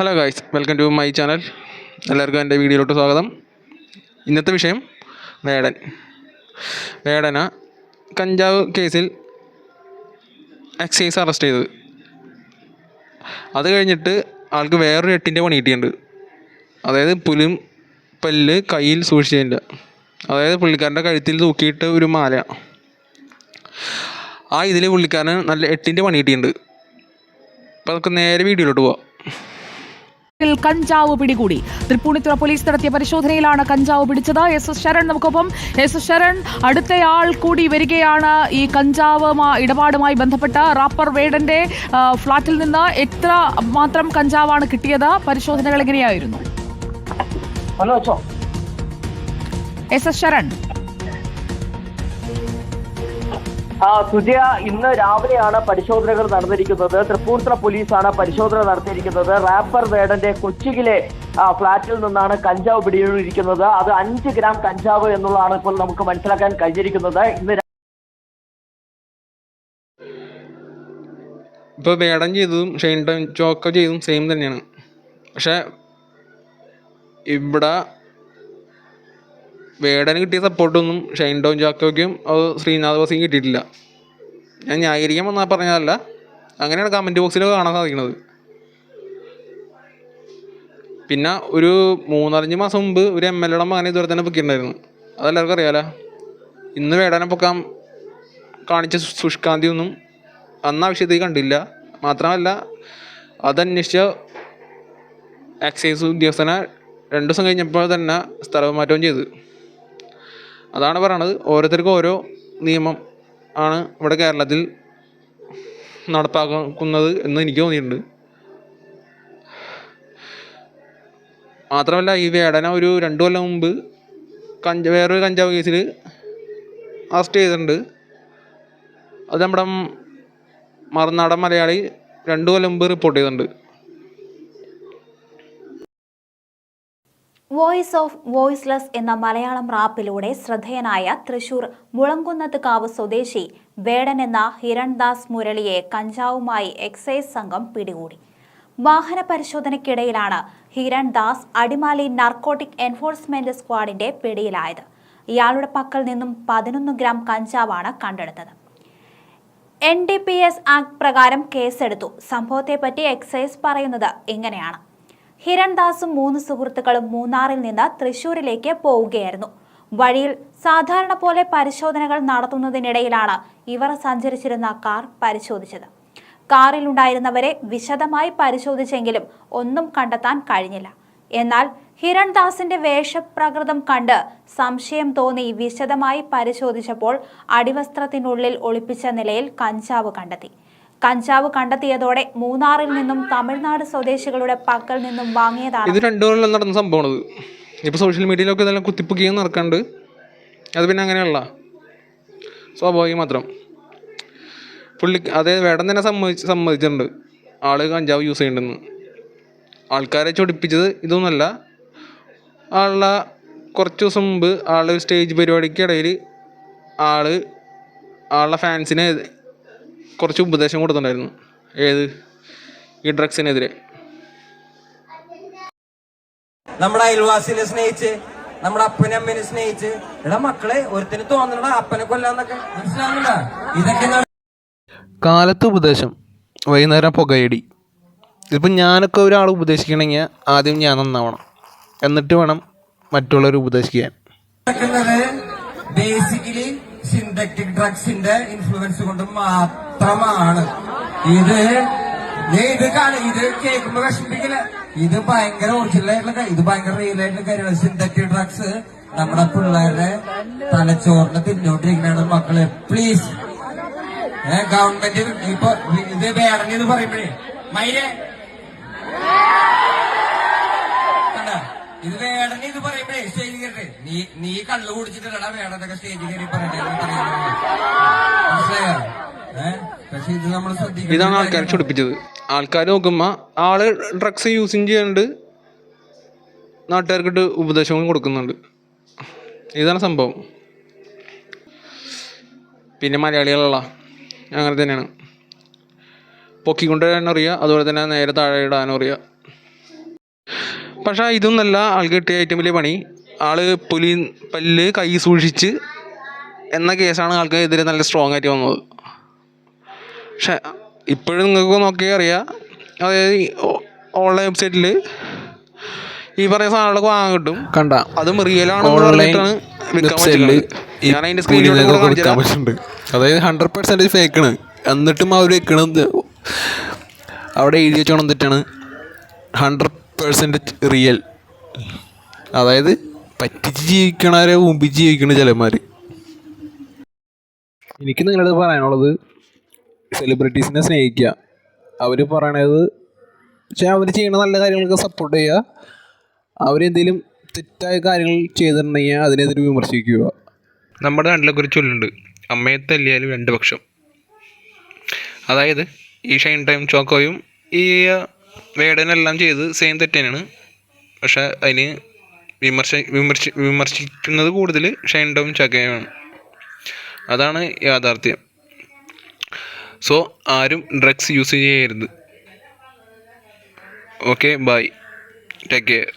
Hello guys welcome to my channel എല്ലാവർക്കും എന്റെ വീഡിയോയിലോട്ട് സ്വാഗതം. ഇന്നത്തെ വിഷയം വേടൻ വേടന കഞ്ചാവ് കേസിൽ എക്സൈസ് അറസ്റ്റ് ചെയ്തത്. അത് കഴിഞ്ഞിട്ട് ആൾക്ക് വേറൊരു എട്ടിന്റെ പണി കിട്ടിയിട്ടുണ്ട്. അതായത് പുലും പല്ല് കയ്യിൽ സൂക്ഷിച്ചതിന്റെ. അതായത് പുള്ളിക്കാരന്റെ കഴുത്തിൽ തൂക്കിയിട്ട് ഒരു മാല. ആ ഇതിൽ പുള്ളിക്കാരന് നല്ല എട്ടിന്റെ പണി കിട്ടിയിട്ടുണ്ട്. അപ്പോൾ നമുക്ക് നേരെ വീഡിയോയിലോട്ട് പോവാം. കഞ്ചാവ് പിടികൂടി. തൃപ്പൂണിത്തുറ പോലീസ് നടത്തിയ പരിശോധനയിലാണ് കഞ്ചാവ് പിടിച്ചത്. എസ് എസ് ശരൺ നമുക്കൊപ്പം. എസ് എസ് ശരൺ അടുത്തയാൾ കൂടി വരികയാണ്. ഈ കഞ്ചാവ് ഇടപാടുമായി ബന്ധപ്പെട്ട റാപ്പർ വേഡന്റെ ഫ്ളാറ്റിൽ നിന്ന് എത്ര മാത്രം കഞ്ചാവാണ് കിട്ടിയത്? പരിശോധനകൾ എങ്ങനെയായിരുന്നു? S S Sharan. സുജയ ഇന്ന് രാവിലെയാണ് പരിശോധനകൾ നടന്നിരിക്കുന്നത്. തൃപ്പൂർത്തല പോലീസാണ് പരിശോധന നടത്തിയിരിക്കുന്നത്. റാപ്പർ വേടന്റെ കൊച്ചിയിലെ ഫ്ളാറ്റിൽ നിന്നാണ് കഞ്ചാവ് പിടികൂടിയിരിക്കുന്നത് അത് അഞ്ച് ഗ്രാം കഞ്ചാവ് എന്നുള്ളതാണ് ഇപ്പോൾ നമുക്ക് മനസ്സിലാക്കാൻ കഴിഞ്ഞിരിക്കുന്നത്. ഇന്ന് ഇപ്പൊ വേടൻ ചെയ്തതും ഷെയിൻ ടോം ചോക്ക ചെയ്തതും സെയിം തന്നെയാണ്. പക്ഷേ ഇവിടെ വേടന് കിട്ടിയ സപ്പോർട്ടൊന്നും ഷൈൻ ഡോൺ ജാക്കോയ്ക്കും അത് ശ്രീനാഥ് വാസിക്കും കിട്ടിയിട്ടില്ല. ഞാൻ ന്യായീകരിക്കാൻ വന്നാൽ പറഞ്ഞതല്ല. അങ്ങനെയാണ് കമന്റ് ബോക്സിൽ കാണാൻ സാധിക്കുന്നത് പിന്നെ ഒരു മൂന്നാലഞ്ച് മാസം മുമ്പ് ഒരു എം എൽ എയുടെ മകനെ ഇതുവരെ തന്നെ പൊക്കിയിട്ടുണ്ടായിരുന്നു. അതെല്ലാവർക്കും അറിയാലോ? ഇന്ന് വേടനെ പൊക്കാൻ കാണിച്ച സുഷ്കാന്തിയൊന്നും അന്ന് ആവശ്യത്തിൽ കണ്ടില്ല. മാത്രമല്ല അതന്വേഷിച്ച എക്സൈസ് ഉദ്യോഗസ്ഥനെ രണ്ട് ദിവസം കഴിഞ്ഞപ്പോൾ തന്നെ സ്ഥലമാറ്റവും ചെയ്തു. അതാണ് പറയണത്. ഓരോരുത്തർക്കും ഓരോ നിയമം ആണ് ഇവിടെ കേരളത്തിൽ നടപ്പാക്കുന്നത് എന്ന് എനിക്ക് തോന്നിയിട്ടുണ്ട്. മാത്രമല്ല ഈ വേടന ഒരു രണ്ടു കൊല്ലം മുമ്പ് കഞ്ച വേറൊരു കഞ്ചാവ് കേസിൽ അറസ്റ്റ് ചെയ്തിട്ടുണ്ട്. അത് നമ്മുടെ മറുനാടൻ മലയാളി രണ്ടു കൊല്ലം മുമ്പ് റിപ്പോർട്ട് ചെയ്തിട്ടുണ്ട്. വോയിസ് ഓഫ് വോയിസ്ലെസ് എന്ന മലയാളം റാപ്പിലൂടെ ശ്രദ്ധേയനായ തൃശൂർ മുളങ്കുന്നത്ത് കാവ് സ്വദേശി വേടൻ എന്ന ഹിരൺദാസ് മുരളിയെ കഞ്ചാവുമായി എക്സൈസ് സംഘം പിടികൂടി. വാഹന പരിശോധനയ്ക്കിടയിലാണ് ഹിരൺദാസ് അടിമാലി നാർക്കോട്ടിക് എൻഫോഴ്സ്മെന്റ് സ്ക്വാഡിന്റെ പിടിയിലായത്. ഇയാളുടെ പക്കൽ നിന്നും പതിനൊന്ന് ഗ്രാം കഞ്ചാവാണ് കണ്ടെടുത്തത്. N D P S act പ്രകാരം കേസെടുത്തു. സംഭവത്തെപ്പറ്റി എക്സൈസ് പറയുന്നത് ഇങ്ങനെയാണ്. ഹിരൺദാസും മൂന്ന് സുഹൃത്തുക്കളും മൂന്നാറിൽ നിന്ന് തൃശൂരിലേക്ക് പോവുകയായിരുന്നു. വഴിയിൽ സാധാരണ പോലെ പരിശോധനകൾ നടത്തുന്നതിനിടയിലാണ് ഇവർ സഞ്ചരിച്ചിരുന്ന കാർ പരിശോധിച്ചത്. കാറിലുണ്ടായിരുന്നവരെ വിശദമായി പരിശോധിച്ചെങ്കിലും ഒന്നും കണ്ടെത്താൻ കഴിഞ്ഞില്ല. എന്നാൽ ഹിരൺദാസിന്റെ വേഷപ്രകൃതം കണ്ട് സംശയം തോന്നി വിശദമായി പരിശോധിച്ചപ്പോൾ അടിവസ്ത്രത്തിനുള്ളിൽ ഒളിപ്പിച്ച നിലയിൽ കഞ്ചാവ് കണ്ടെത്തി. കഞ്ചാവ് കണ്ടെത്തിയതോടെ മൂന്നാറിൽ നിന്നും തമിഴ്നാട് സ്വദേശികളുടെ പക്കൽ നിന്നും വാങ്ങിയതാണ്. ഇത് രണ്ടു കൊല്ലം നടന്ന സംഭവമാണത്. ഇപ്പോൾ സോഷ്യൽ മീഡിയയിലൊക്കെ ഇതെല്ലാം കുത്തിപ്പൊക്കിയും നടക്കാണ്ട്. അത് പിന്നെ അങ്ങനെയല്ല. സ്വാഭാവികം മാത്രം. പുള്ളി അതേ വേടം തന്നെ സമ്മതിച്ച് സമ്മതിച്ചിട്ടുണ്ട്. ആൾ കഞ്ചാവ് യൂസ് ചെയ്യുന്നുണ്ടെന്ന് ആൾക്കാരെ ചൊടിപ്പിച്ചത് ഇതൊന്നുമല്ല. ആളുടെ കുറച്ച് ദിവസം മുമ്പ് ആളുടെ സ്റ്റേജ് പരിപാടിക്കിടയിൽ ആൾ ആളുടെ ഫാൻസിനെ കുറച്ച് ഉപദേശം കൊടുത്തിട്ടുണ്ടായിരുന്നു. ഏത്? ഈ ഡ്രഗ്സിനെതിരെ നമ്മുടെ അയൽവാസിനെ സ്നേഹിച്ച് നമ്മുടെ അപ്പനെ അമ്മനെ സ്നേഹിച്ച് എടാ മക്കളെ ഒരുത്തിന് തോന്നണടാ അപ്പനെ കൊല്ലാന്നൊക്കെ. മനസ്സിലാവുന്നില്ല ഇതൊക്കെ ന- കാലത്ത് ഉപദേശം വൈകുന്നേരം പുകയടി. ഇതിപ്പോൾ ഞാനൊക്കെ ഒരാൾ ഉപദേശിക്കണമെങ്കിൽ ആദ്യം ഞാൻ നന്നാവണം. എന്നിട്ട് വേണം മറ്റുള്ളവർ ഉപദേശിക്കാൻ. ബേസിക്കലി സിന്തറ്റിക് ഡ്രഗ്സിന്റെ ഇൻഫ്ലുവൻസ് കൊണ്ട് മാത്രമാണ്. ഇത് ഇത് കാണ ഇത് കേൾക്കുമ്പോ വിഷമിക്കില്ല ഇത് ഭയങ്കര ഒറിജിനൽ ആയിട്ടുള്ള. ഇത് ഭയങ്കര റിയൽ ആയിട്ടുള്ള കാര്യമാണ്. സിന്തറ്റിക് ഡ്രഗ്സ് നമ്മുടെ പിള്ളേരുടെ തലച്ചോറിനെ തിന്നോണ്ടിരിക്കുന്നതാണ് മക്കളെ. പ്ലീസ് ഏ ഗവൺമെന്റ് ഇപ്പൊ ഇത് വേറെ എന്ന് പറയുമ്പോഴേ? മൈരെ? ഇത് വേടനി ഇത് പറയുമ്പോഴേ സ്റ്റേജിൽ കയറട്ടെ നീ നീ കള്ളു കുടിച്ചിട്ടല്ലടാ വേടനൊക്കെ സ്റ്റേജിൽ കയറി പറയട്ടെ ഇതാണ് ആൾക്കാരെ ചൊടിപ്പിച്ചത്. ആൾക്കാർ നോക്കുമ്പോൾ ആൾ ഡ്രഗ്സ് യൂസിങ് ചെയ്യാണ്ട് നാട്ടുകാർക്കിട്ട് ഉപദേശവും കൊടുക്കുന്നുണ്ട്. ഇതാണ് സംഭവം. പിന്നെ മലയാളികളുള്ള അങ്ങനെ തന്നെയാണ്. പൊക്കിക്കൊണ്ട് വരാനും അറിയാം അതുപോലെ തന്നെ നേരെ താഴെ ഇടാനും അറിയാം പക്ഷേ ഇതൊന്നല്ല ആൾ കിട്ടിയ ഏറ്റവും വലിയ പണി. ആൾ പുലി പല്ല് കൈ സൂക്ഷിച്ച് എന്ന കേസാണ് ആൾക്ക് എതിരെ നല്ല സ്ട്രോങ് ആയിട്ട് വന്നത്. പക്ഷെ ഇപ്പോഴും നിങ്ങൾക്ക് നോക്കിയാൽ അറിയാം. അതായത് ഓൺലൈൻ വെബ്സൈറ്റിൽ ഈ പറയുന്ന സാധനങ്ങളൊക്കെ വാങ്ങാൻ കിട്ടും. കണ്ട. അതും റിയലാണ് ഞാൻ അതിന്റെ സ്ക്രീനിൽ അതായത് ഹൺഡ്രഡ് പെർസെന്റേജ് ഫേക്കാണ് എന്നിട്ടും അവർ വെക്കണത് അവിടെ എഴുതി വെച്ചോണം തെറ്റാണ് ഹൺഡ്രഡ് പെർസെന്റേജ് റിയൽ അതായത് പറ്റിച്ച് ജീവിക്കണവരെ മുമ്പിച്ച് ജീവിക്കണ ചിലന്മാർ എനിക്ക് നിങ്ങളത് പറയാനുള്ളത് സെലിബ്രിറ്റീസിനെ സ്നേഹിക്കുക അവർ പറയണത് പക്ഷേ അവർ ചെയ്യുന്ന നല്ല കാര്യങ്ങളൊക്കെ സപ്പോർട്ട് ചെയ്യുക. അവരെന്തെങ്കിലും തെറ്റായ കാര്യങ്ങൾ ചെയ്തിട്ടുണ്ടെങ്കിൽ അതിനെതിരെ വിമർശിക്കുക. നമ്മുടെ നാട്ടിലൊക്കെ ഒരു ചൊല്ലുണ്ട്. അമ്മയെ തല്ലിയാലും രണ്ട് പക്ഷം. അതായത് ഈ ഷൈൻ ടൈം ചോക്കോയും ഈ വേടനെല്ലാം ചെയ്ത് സെയിം തെറ്റ് തന്നെയാണ് പക്ഷെ അതിന് വിമർശ വിമർശി വിമർശിക്കുന്നത് കൂടുതൽ ഷൈൻ ടൈം ചോക്കോയാണ് അതാണ് യാഥാർത്ഥ്യം. സോ ആരും ഡ്രഗ്സ് യൂസ് ചെയ്യരുത്. Okay bye take care